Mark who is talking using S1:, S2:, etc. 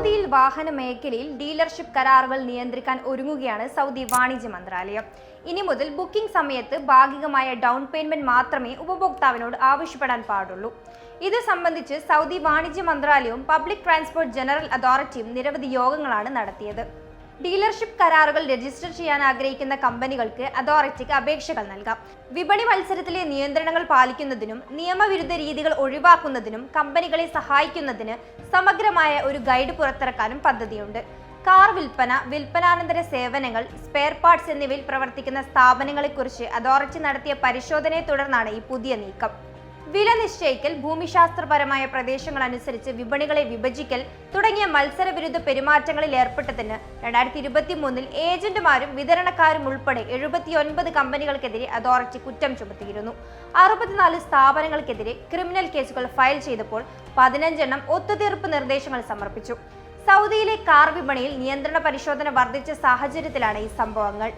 S1: വാഹന മേഖലയിൽ ഡീലർഷിപ്പ് കരാറുകൾ നിയന്ത്രിക്കാൻ ഒരുങ്ങുകയാണ് സൗദി വാണിജ്യ മന്ത്രാലയം. ഇനി മുതൽ ബുക്കിംഗ് സമയത്ത് ഭാഗികമായ ഡൗൺ പേയ്മെന്റ് മാത്രമേ ഉപഭോക്താവിനോട് ആവശ്യപ്പെടാൻ പാടുള്ളൂ. ഇത് സംബന്ധിച്ച് സൗദി വാണിജ്യ മന്ത്രാലയവും പബ്ലിക് ട്രാൻസ്പോർട്ട് ജനറൽ അതോറിറ്റിയും നിരവധി യോഗങ്ങളാണ് നടത്തിയത്. ഡീലർഷിപ്പ് കരാറുകൾ രജിസ്റ്റർ ചെയ്യാൻ ആഗ്രഹിക്കുന്ന കമ്പനികൾക്ക് അതോറിറ്റിക്ക് അപേക്ഷകൾ നൽകാം. വിപണി മത്സരത്തിലെ നിയന്ത്രണങ്ങൾ പാലിക്കുന്നതിനും നിയമവിരുദ്ധ രീതികൾ ഒഴിവാക്കുന്നതിനും കമ്പനികളെ സഹായിക്കുന്നതിന് സമഗ്രമായ ഒരു ഗൈഡ് പുറത്തിറക്കാനും പദ്ധതിയുണ്ട്. കാർ വിൽപ്പന വിൽപ്പനാനന്തര സേവനങ്ങൾ സ്പെയർ പാർട്സ് എന്നിവയിൽ പ്രവർത്തിക്കുന്ന സ്ഥാപനങ്ങളെക്കുറിച്ച് അതോറിറ്റി നടത്തിയ പരിശോധനയെ തുടർന്നാണ് ഈ പുതിയ നീക്കം. വില നിശ്ചയിക്കൽ ഭൂമിശാസ്ത്രപരമായ പ്രദേശങ്ങൾ അനുസരിച്ച് വിപണികളെ വിഭജിക്കൽ തുടങ്ങിയ മത്സരവിരുദ്ധ പെരുമാറ്റങ്ങളിൽ ഏർപ്പെട്ടതിന് രണ്ടായിരത്തി ഇരുപത്തി മൂന്നിൽ ഏജന്റുമാരും വിതരണക്കാരും ഉൾപ്പെടെ എഴുപത്തിയൊൻപത് കമ്പനികൾക്കെതിരെ അതോറിറ്റി കുറ്റം ചുമത്തിയിരുന്നു. അറുപത്തിനാല് സ്ഥാപനങ്ങൾക്കെതിരെ ക്രിമിനൽ കേസുകൾ ഫയൽ ചെയ്തപ്പോൾ പതിനഞ്ചെണ്ണം ഒത്തുതീർപ്പ് നിർദ്ദേശങ്ങൾ സമർപ്പിച്ചു. സൗദിയിലെ കാർ വിപണിയിൽ നിയന്ത്രണ പരിശോധന വർദ്ധിച്ച സാഹചര്യത്തിലാണ് ഈ സംഭവങ്ങൾ.